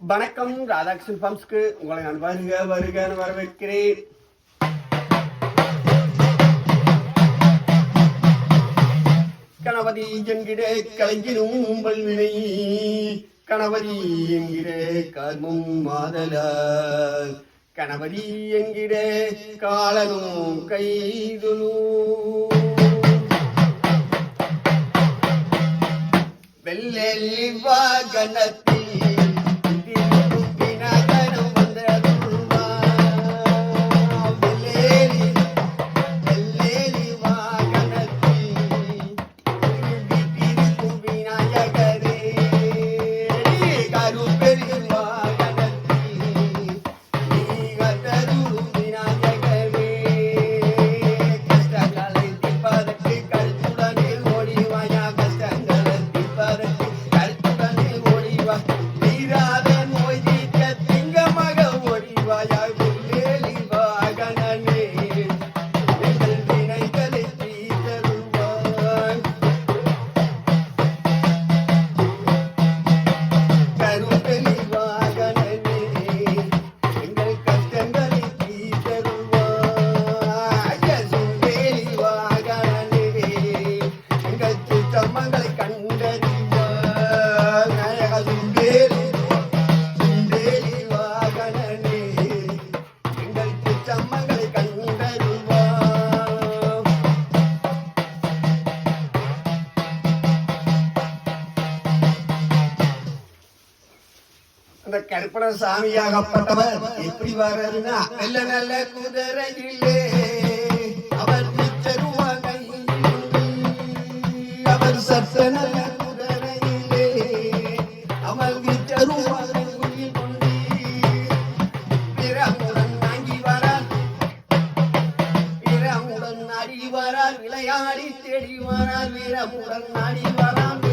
வணக்கம் ராதாகிருஷ்ணன் பம்ஸ்க்கு உங்களை நான் வருக வருகன்னு வரவேற்கிறேன். கணபதி என்கிற கலைஞனும் பல்வினை கணபதி என்கிற கர்மம் மாதல. கணபதி என்கிற காலனும் கைதுலும் வெள்ளெல்லி வாகனத்தில் அந்த கருப்பண சாமியாகப்பட்டவர் எப்படி வர்றதுன்னா நல்ல நல்ல குதிரையிலே. அவர் விளையாடி செடி மர வீரமுடன் நாடி வரலாம்